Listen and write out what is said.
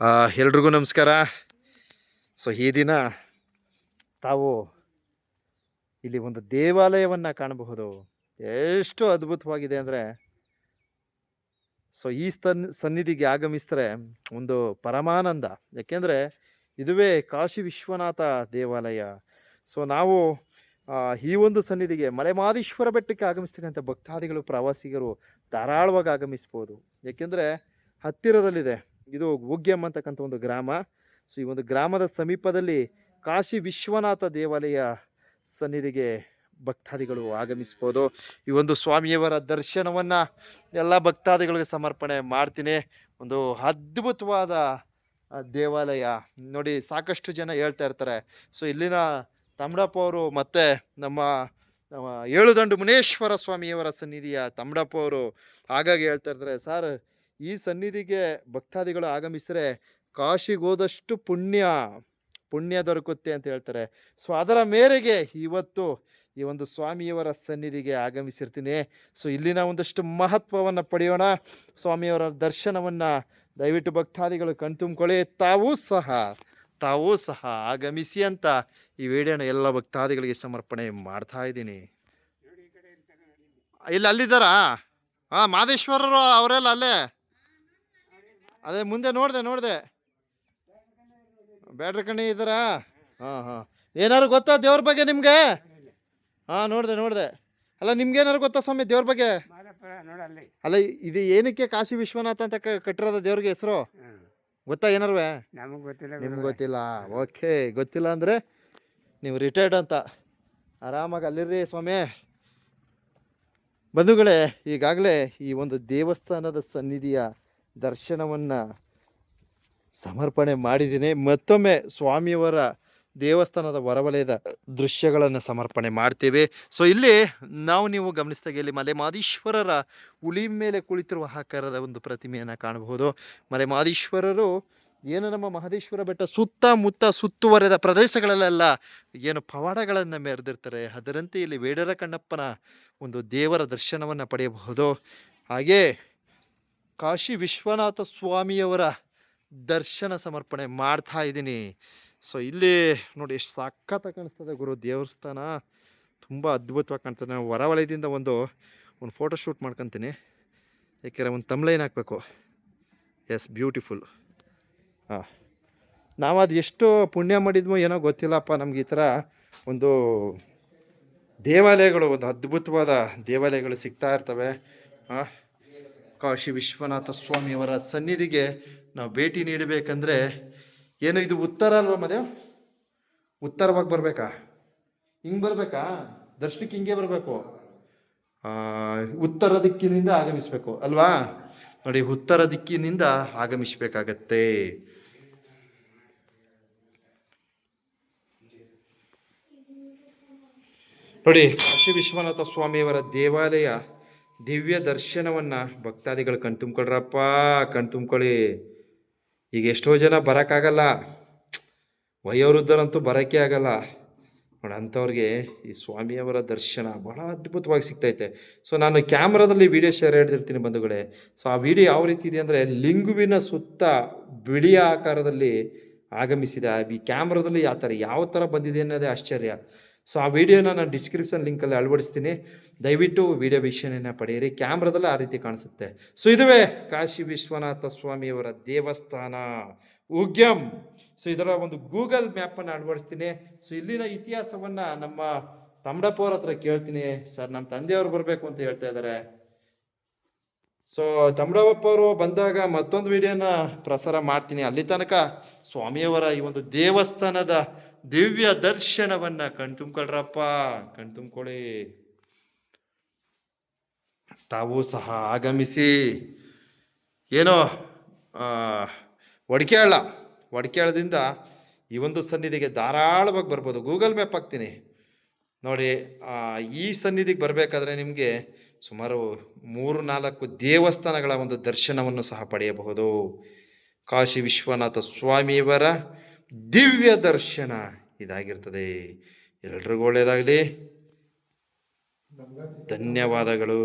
ಎಲ್ರಿಗೂ ನಮಸ್ಕಾರ. ಸೊ ಈ ದಿನ ತಾವು ಇಲ್ಲಿ ಒಂದು ದೇವಾಲಯವನ್ನು ಕಾಣಬಹುದು. ಎಷ್ಟು ಅದ್ಭುತವಾಗಿದೆ ಅಂದರೆ ಸೊ ಈ ಸ್ತನ್ ಸನ್ನಿಧಿಗೆ ಆಗಮಿಸಿದ್ರೆ ಒಂದು ಪರಮಾನಂದ. ಯಾಕೆಂದರೆ, ಇದುವೇ ಕಾಶಿ ವಿಶ್ವನಾಥ ದೇವಾಲಯ. ಸೊ ನಾವು ಈ ಒಂದು ಸನ್ನಿಧಿಗೆ ಮಲೆಮಾದೇಶ್ವರ ಬೆಟ್ಟಕ್ಕೆ ಆಗಮಿಸ್ತಕ್ಕಂಥ ಭಕ್ತಾದಿಗಳು, ಪ್ರವಾಸಿಗರು ಧಾರಾಳವಾಗಿ ಆಗಮಿಸ್ಬೋದು. ಯಾಕೆಂದರೆ, ಹತ್ತಿರದಲ್ಲಿದೆ. ಇದು ಗುಗ್ಗೆಮ್ ಅಂತಕ್ಕಂಥ ಒಂದು ಗ್ರಾಮ. ಸೊ ಈ ಒಂದು ಗ್ರಾಮದ ಸಮೀಪದಲ್ಲಿ ಕಾಶಿ ವಿಶ್ವನಾಥ ದೇವಾಲಯ ಸನ್ನಿಧಿಗೆ ಭಕ್ತಾದಿಗಳು ಆಗಮಿಸ್ಬೋದು. ಈ ಒಂದು ಸ್ವಾಮಿಯವರ ದರ್ಶನವನ್ನು ಎಲ್ಲ ಭಕ್ತಾದಿಗಳಿಗೆ ಸಮರ್ಪಣೆ ಮಾಡ್ತೀನಿ. ಒಂದು ಅದ್ಭುತವಾದ ದೇವಾಲಯ. ನೋಡಿ, ಸಾಕಷ್ಟು ಜನ ಹೇಳ್ತಾ ಇರ್ತಾರೆ. ಸೊ ಇಲ್ಲಿನ ತಮಡಪ್ಪ ಅವರು ಮತ್ತು ನಮ್ಮ ಏಳುದಂಡು ಮುನೇಶ್ವರ ಸ್ವಾಮಿಯವರ ಸನ್ನಿಧಿಯ ತಮಡಪ್ಪ ಅವರು ಹಾಗಾಗಿ ಹೇಳ್ತಾ ಇರ್ತಾರೆ, ಸರ್ ಈ ಸನ್ನಿಧಿಗೆ ಭಕ್ತಾದಿಗಳು ಆಗಮಿಸಿದರೆ ಕಾಶಿಗೆ ಹೋದಷ್ಟು ಪುಣ್ಯ ಪುಣ್ಯ ದೊರಕುತ್ತೆ ಅಂತ ಹೇಳ್ತಾರೆ. ಸೊ ಅದರ ಮೇರೆಗೆ ಇವತ್ತು ಈ ಒಂದು ಸ್ವಾಮಿಯವರ ಸನ್ನಿಧಿಗೆ ಆಗಮಿಸಿರ್ತೀನಿ. ಸೊ ಇಲ್ಲಿನ ಒಂದಷ್ಟು ಮಹತ್ವವನ್ನು ಪಡೆಯೋಣ. ಸ್ವಾಮಿಯವರ ದರ್ಶನವನ್ನು ದಯವಿಟ್ಟು ಭಕ್ತಾದಿಗಳು ಕಣ್ತುಂಬ್ಕೊಳ್ಳಿ. ತಾವೂ ಸಹ ತಾವೂ ಸಹ ಆಗಮಿಸಿ ಅಂತ ಈ ವಿಡಿಯೋನ ಎಲ್ಲ ಭಕ್ತಾದಿಗಳಿಗೆ ಸಮರ್ಪಣೆ ಮಾಡ್ತಾ ಇದ್ದೀನಿ. ಇಲ್ಲಿ, ಅಲ್ಲಿದ್ದಾರಾ? ಹಾಂ ಮಾದೇಶ್ವರರು ಅವರೆಲ್ಲ ಅಲ್ಲೇ? ಅದೇ ಮುಂದೆ ನೋಡಿದೆ ನೋಡಿದೆ. ಬ್ಯಾಟ್ರಿ ಕಣ್ಣಿ ಇದ್ದಾರಾ ಹಾಂ ಹಾಂ. ಏನಾದ್ರು ಗೊತ್ತಾ ದೇವ್ರ ಬಗ್ಗೆ ನಿಮಗೆ? ಹಾಂ ನೋಡಿದೆ ನೋಡಿದೆ. ಅಲ್ಲ ನಿಮ್ಗೇನಾದ್ರು ಗೊತ್ತಾ ಸ್ವಾಮಿ ದೇವ್ರ ಬಗ್ಗೆ? ಅಲ್ಲ ಇದು ಏನಕ್ಕೆ ಕಾಶಿ ವಿಶ್ವನಾಥ ಅಂತ ಕಟ್ಟಿರೋದ ದೇವ್ರಿಗೆ ಹೆಸರು? ಗೊತ್ತಾ ಏನಾರು ನಮಗೆ ಗೊತ್ತಿಲ್ಲ ನಿಮ್ಗೆ ಗೊತ್ತಿಲ್ಲ. ಓಕೆ ಗೊತ್ತಿಲ್ಲ ಅಂದರೆ ನೀವು ರಿಟೈರ್ಡ್ ಅಂತ ಆರಾಮಾಗಿ ಅಲ್ಲಿರ್ರಿ ಸ್ವಾಮಿ. ಬಂಧುಗಳೇ ಈಗಾಗಲೇ ಈ ಒಂದು ದೇವಸ್ಥಾನದ ಸನ್ನಿಧಿಯ ದರ್ಶನವನ್ನು ಸಮರ್ಪಣೆ ಮಾಡಿದ್ದೀನಿ. ಮತ್ತೊಮ್ಮೆ ಸ್ವಾಮಿಯವರ ದೇವಸ್ಥಾನದ ಹೊರವಲಯದ ದೃಶ್ಯಗಳನ್ನು ಸಮರ್ಪಣೆ ಮಾಡ್ತೇವೆ. ಸೊ ಇಲ್ಲಿ ನಾವು ನೀವು ಗಮನಿಸಿದಾಗ ಇಲ್ಲಿ ಮಲೆ ಮಾದೀಶ್ವರರ ಹುಲಿ ಮೇಲೆ ಕುಳಿತಿರುವ ಆಕಾರದ ಒಂದು ಪ್ರತಿಮೆಯನ್ನು ಕಾಣಬಹುದು. ಮಲೆ ಮಾದೀಶ್ವರರು ಏನು ನಮ್ಮ ಮಹದೇಶ್ವರ ಬೆಟ್ಟ ಸುತ್ತಮುತ್ತ ಸುತ್ತುವರೆದ ಪ್ರದೇಶಗಳಲ್ಲೆಲ್ಲ ಏನು ಪವಾಡಗಳನ್ನು ಮೆರೆದಿರ್ತಾರೆ. ಅದರಂತೆ ಇಲ್ಲಿ ವೇಡರ ಕಣ್ಣಪ್ಪನ ಒಂದು ದೇವರ ದರ್ಶನವನ್ನು ಪಡೆಯಬಹುದು. ಹಾಗೆ ಕಾಶಿ ವಿಶ್ವನಾಥ ಸ್ವಾಮಿಯವರ ದರ್ಶನ ಸಮರ್ಪಣೆ ಮಾಡ್ತಾ ಇದ್ದೀನಿ. ಸೊ ಇಲ್ಲಿ ನೋಡಿ ಎಷ್ಟು ಸಖತ್ತಾಗಿ ಕಾಣಿಸ್ತದೆ ಗುರು ದೇವಸ್ಥಾನ. ತುಂಬ ಅದ್ಭುತವಾಗಿ ಕಾಣ್ತದೆ ನಾನು ಹೊರವಲಯದಿಂದ ಒಂದು ಒಂದು ಫೋಟೋ ಶೂಟ್ ಮಾಡ್ಕೊತೀನಿ. ಏಕೆಂದರೆ ಒಂದು ತಮ್ಲೈನ್ ಹಾಕಬೇಕು. ಎಸ್ ಬ್ಯೂಟಿಫುಲ್ ಹಾಂ. ನಾವು ಅದು ಎಷ್ಟು ಪುಣ್ಯ ಮಾಡಿದ್ಮೋ ಏನೋ ಗೊತ್ತಿಲ್ಲಪ್ಪ. ನಮ್ಗೆ ಈ ಥರ ಒಂದು ದೇವಾಲಯಗಳು, ಒಂದು ಅದ್ಭುತವಾದ ದೇವಾಲಯಗಳು ಸಿಗ್ತಾ ಇರ್ತವೆ. ಹಾಂ. ಕಾಶಿ ವಿಶ್ವನಾಥ ಸ್ವಾಮಿಯವರ ಸನ್ನಿಧಿಗೆ ನಾವು ಭೇಟಿ ನೀಡಬೇಕಂದ್ರೆ ಏನು ಇದು ಉತ್ತರ ಅಲ್ವಾ ಮದೇವ್ ಉತ್ತರವಾಗಿ ಬರಬೇಕಾ? ಹಿಂಗೆ ಬರಬೇಕಾ? ದರ್ಶನಕ್ಕೆ ಹಿಂಗೆ ಬರಬೇಕು. ಉತ್ತರ ದಿಕ್ಕಿನಿಂದ ಆಗಮಿಸ್ಬೇಕು ಅಲ್ವಾ? ನೋಡಿ, ಉತ್ತರ ದಿಕ್ಕಿನಿಂದ ಆಗಮಿಸಬೇಕಾಗತ್ತೆ. ನೋಡಿ, ಕಾಶಿ ವಿಶ್ವನಾಥ ಸ್ವಾಮಿಯವರ ದೇವಾಲಯ ದಿವ್ಯ ದರ್ಶನವನ್ನ ಭಕ್ತಾದಿಗಳು ಕಣ್ತುಂಬ್ಕೊಳ್ರಪ್ಪ, ಕಣ್ತುಂಬ್ಕೊಳ್ಳಿ. ಈಗ ಎಷ್ಟೋ ಜನ ಬರೋಕ್ಕಾಗಲ್ಲ. ವಯೋವೃದ್ಧರಂತೂ ಬರೋಕ್ಕೆ ಆಗಲ್ಲ. ನೋಡಿ ಅಂಥವ್ರಿಗೆ ಈ ಸ್ವಾಮಿಯವರ ದರ್ಶನ ಬಹಳ ಅದ್ಭುತವಾಗಿ ಸಿಗ್ತೈತೆ. ಸೊ ನಾನು ಕ್ಯಾಮ್ರಾದಲ್ಲಿ ವಿಡಿಯೋ ಶೇರ್ ಹಿಡಿದಿರ್ತೀನಿ ಬಂಧುಗಳೇ. ಸೊ ಆ ವಿಡಿಯೋ ಯಾವ ರೀತಿ ಇದೆ ಅಂದರೆ ಲಿಂಗುವಿನ ಸುತ್ತ ಬಿಳಿಯ ಆಕಾರದಲ್ಲಿ ಆಗಮಿಸಿದೆ. ಈ ಕ್ಯಾಮ್ರಾದಲ್ಲಿ ಯಾವ ಥರ ಯಾವ ಥರ ಬಂದಿದೆ ಅನ್ನೋದೇ ಆಶ್ಚರ್ಯ. ಸೊ ಆ ವಿಡಿಯೋನ ನಾನು ಡಿಸ್ಕ್ರಿಪ್ಷನ್ ಲಿಂಕಲ್ಲಿ ಅಳವಡಿಸ್ತೀನಿ. ದಯವಿಟ್ಟು ವಿಡಿಯೋ ವೀಕ್ಷಣೆಯನ್ನು ಪಡೆಯಿರಿ. ಕ್ಯಾಮ್ರಾದಲ್ಲಿ ಆ ರೀತಿ ಕಾಣಿಸುತ್ತೆ. ಸೊ ಇದುವೇ ಕಾಶಿ ವಿಶ್ವನಾಥ ಸ್ವಾಮಿಯವರ ದೇವಸ್ಥಾನ, ಉಗ್ಯಂ. ಸೊ ಇದರ ಒಂದು ಗೂಗಲ್ ಮ್ಯಾಪನ್ನು ಅಳವಡಿಸ್ತೀನಿ. ಸೊ ಇಲ್ಲಿನ ಇತಿಹಾಸವನ್ನು ನಮ್ಮ ತಮ್ಮಡಪ್ಪವ್ರ ಹತ್ರ ಕೇಳ್ತೀನಿ. ಸರ್, ನಮ್ಮ ತಂದೆಯವರು ಬರಬೇಕು ಅಂತ ಹೇಳ್ತಾ ಇದ್ದಾರೆ. ಸೊ ತಮ್ಮಡಪ್ಪ ಅವರು ಬಂದಾಗ ಮತ್ತೊಂದು ವಿಡಿಯೋನ ಪ್ರಸಾರ ಮಾಡ್ತೀನಿ. ಅಲ್ಲಿ ತನಕ ಸ್ವಾಮಿಯವರ ಈ ಒಂದು ದೇವಸ್ಥಾನದ ದಿವ್ಯ ದರ್ಶನವನ್ನ ಕಣ್ತುಂಬ್ಕೊಳ್ರಪ್ಪ ಕಣ್ತುಂಬ್ಕೊಳ್ಳಿ ತಾವು ಸಹ ಆಗಮಿಸಿ. ಏನೋ ಒಡಕೆಹಳ್ಳ ಒಡಕೆಹಳ್ಳದಿಂದ ಈ ಒಂದು ಸನ್ನಿಧಿಗೆ ಧಾರಾಳವಾಗಿ ಬರ್ಬೋದು. ಗೂಗಲ್ ಮ್ಯಾಪ್ ಹಾಕ್ತೀನಿ. ನೋಡಿ ಈ ಸನ್ನಿಧಿಗೆ ಬರಬೇಕಾದ್ರೆ ನಿಮಗೆ ಸುಮಾರು ಮೂರು ನಾಲ್ಕು ದೇವಸ್ಥಾನಗಳ ಒಂದು ದರ್ಶನವನ್ನು ಸಹ ಪಡೆಯಬಹುದು. ಕಾಶಿ ವಿಶ್ವನಾಥ ಸ್ವಾಮಿಯವರ ದಿವ್ಯ ದರ್ಶನ ಇದಾಗಿರ್ತದೆ. ಎಲ್ರಿಗೂ ಒಳ್ಳೆಯದಾಗಲಿ ಧನ್ಯವಾದಗಳು.